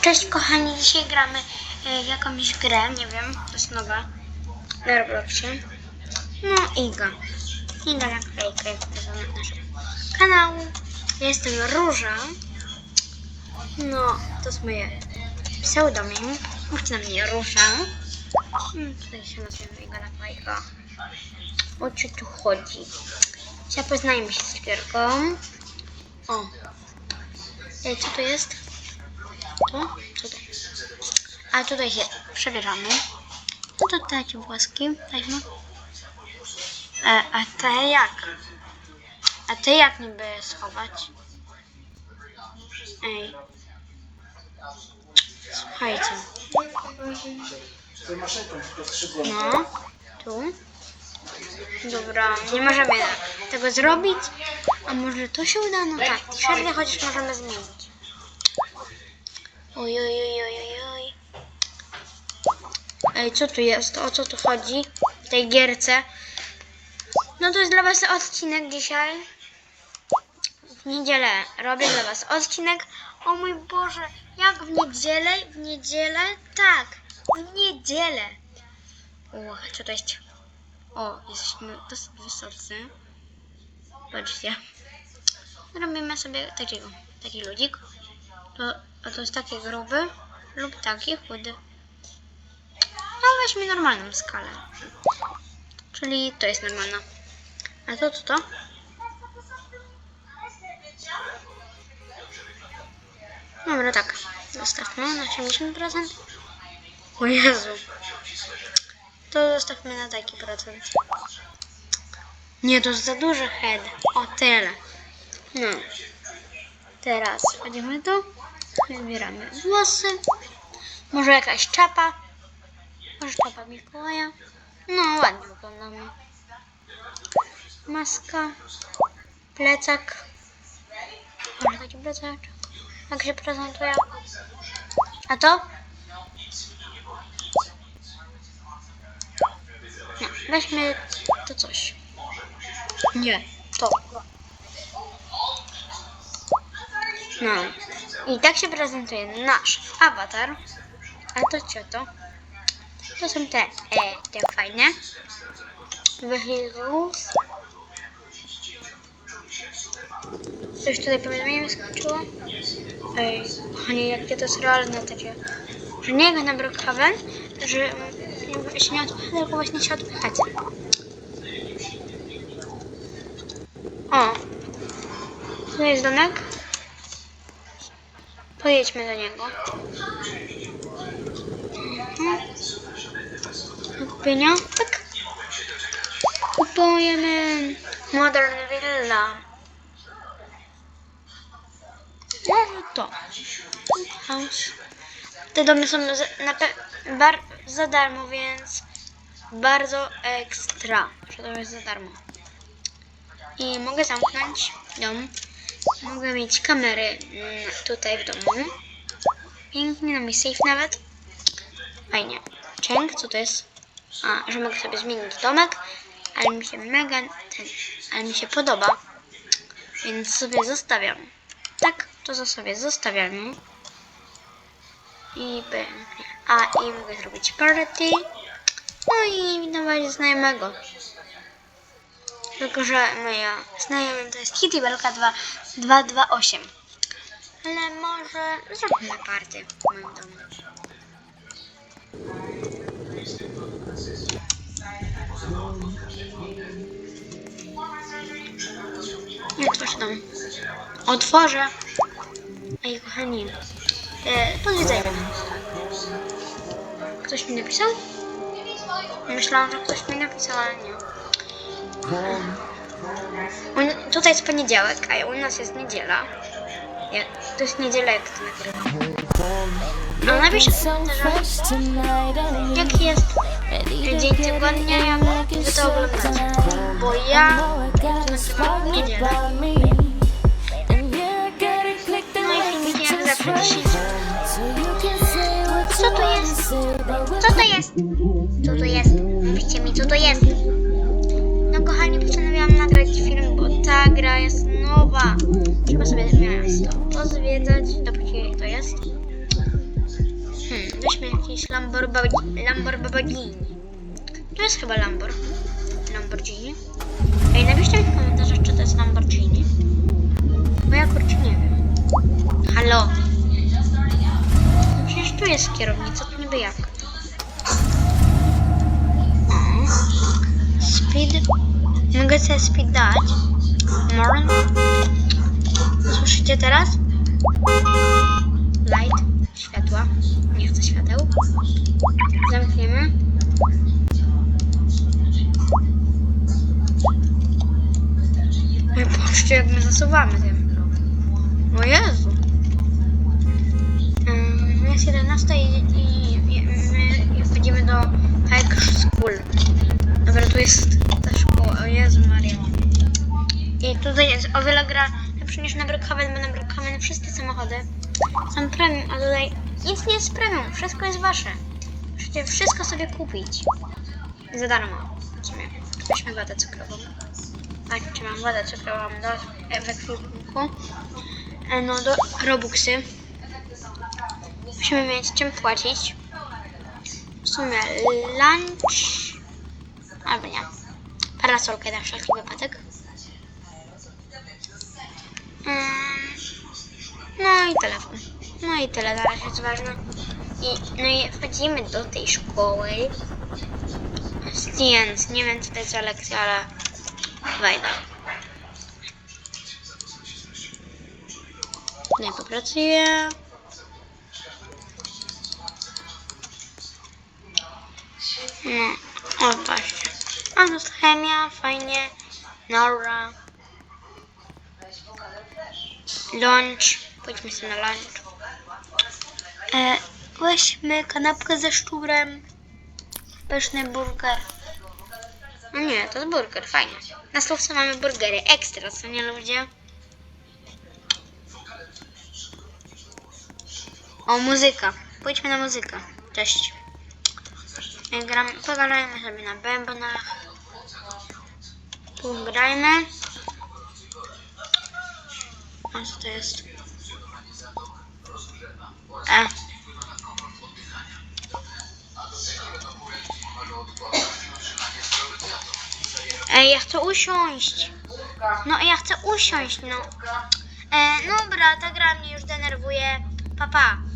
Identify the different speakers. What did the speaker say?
Speaker 1: Cześć kochani, dzisiaj gramy w jakąś grę, nie wiem, to jest nowa na Robloxie. No Iga. Iga na klejkę nazwa naszego kanału. Jestem Róża. No, to jest moje pseudonim. Mówcie na mnie Róża. Hmm, tutaj się nazywa Iga na klejka. O co tu chodzi? Dzisiaj poznajmy się z gierką. O. Ej, co to jest? Tu? Tutaj. A tutaj się przebieramy. No to dajcie włoski. Dajmy. E, a te jak? A te jak niby schować? Ej. Słuchajcie. No. Tu. Dobra, nie możemy tego zrobić. A może to się uda? No tak, średnio chociaż możemy zmienić. Oj, oj, oj, oj, oj. Ej, co tu jest? O co tu chodzi w tej gierce? No to jest dla was odcinek dzisiaj. W niedzielę robię dla was odcinek. O mój Boże, jak w niedzielę? W niedzielę? Tak, w niedzielę. O, jest? O, jesteśmy dosyć wysocy. Patrzcie. Robimy sobie takiego, taki ludzik. To, a to jest taki gruby lub taki chudy. No weźmy normalną skalę. Czyli to jest normalna. A to co to? Dobra, tak. Zostawmy na 80%. O Jezu. To zostawmy na taki procent. Nie, to jest za duży head. O, tyle. No. Teraz wchodzimy tu. Wybieramy włosy. Może jakaś czapa. Może czapa Mikołaja. No, ładnie wyglądamy. Maska. Plecak. Może taki plecaczek. Jak się prezentuje. A to? No, weźmy to coś. Nie, to. No. I tak się prezentuje nasz awatar. A to co to? To są te, e, te fajne. Vehicles. Coś tutaj powiadomienie mi skończyło. Ej, kochani, jakie to jest realne takie. Że nie gra na Brookhaven, że się nie odpycha, tylko właśnie się odpychać. O, tu jest domek. Pojedźmy do niego. Mhm. Kupienia? Tak. Kupujemy Modern Villa. Może to. House. Te domy są na bar, za darmo, więc bardzo ekstra, że to jest za darmo. I mogę zamknąć dom. Mogę mieć kamery mm, tutaj w domu. Pięknie, na mi safe nawet. Fajnie. Częk, co to jest? A, że mogę sobie zmienić domek, ale mi się mega, ten, ale mi się podoba, więc sobie zostawiam. Tak, to sobie zostawiam. I pięknie. A, i mogę zrobić party. No i dawać znajomego. Tylko, że moja znajomym to jest Kitty Belka 2, 228. Ale może zrobimy party w moim domu. Nie otworzę dom. Otworzę. Ej, kochani. E, powiedzenie. Ktoś mi napisał? Myślałam, że ktoś mi napisał, ale nie. Tutaj jest poniedziałek, a u nas jest niedziela. Ja, to jest niedziela, jak to nagrywam. No komentarzach, jaki jest dzień tygodnia, jak to oglądacie. Bo ja nagrywam niedzielę. No i filmiki jak zawsze 10 Co to jest? Co to jest? Co to jest? Mówcie mi, co to jest? No kochani, postanowiłam nagrać film, ta gra jest nowa. Trzeba sobie miasto pozwiedzać, dopóki to jest. jakieś Lamborghini. Lamborghini. To jest chyba Lambor. Lamborghini. Ej, napiszcie mi w komentarzach, czy to jest Lamborghini. Bo ja kurczę nie wiem. Halo. No przecież tu jest kierownica, to niby jak. Speed. Mogę sobie speed dać. More. Słyszycie teraz? Light. Światła. Nie chcę świateł. Zamkniemy. Ej, patrzcie jak my zasuwamy tym. O Jezu. Ym, Jest 11 i, i, i my wchodzimy do High School. Dobra, tu jest ta szkoła. O Jezu Maria. Tutaj jest o wiele gra lepszy niż na Brookhaven, bo na Brookhaven wszystkie samochody są premium, a tutaj nic nie jest premium, wszystko jest wasze. Możecie wszystko sobie kupić. Za darmo. Weźmy wodę cukrową. Patrzcie, mam wodę cukrową do ekwipunku. E, No, do Robuxy. Musimy mieć czym płacić. W sumie lunch... Albo nie. Parasolkę na wszelki wypadek. No i telefon. No i tyle na razie jest ważne. I, no i wchodzimy do tej szkoły. Science. Nie wiem co to jest za lekcja, ale wejdę. Nie popracuję. No, o właśnie. A to jest chemia, fajnie. Nora. Lunch. Pójdźmy sobie na lunch. E, weźmy kanapkę ze szczurem. Pyszny burger. No nie, to jest burger, fajnie. Na stówce mamy burgery, ekstra, co nie ludzie? O, muzyka. Pójdźmy na muzykę. Cześć. Gram, pogadajmy sobie na bębnach. Pograjmy. A co to jest? E. Ej, ja chcę usiąść. No, ja chcę usiąść, no. E, dobra, ta gra mnie już denerwuje. Papa. Pa.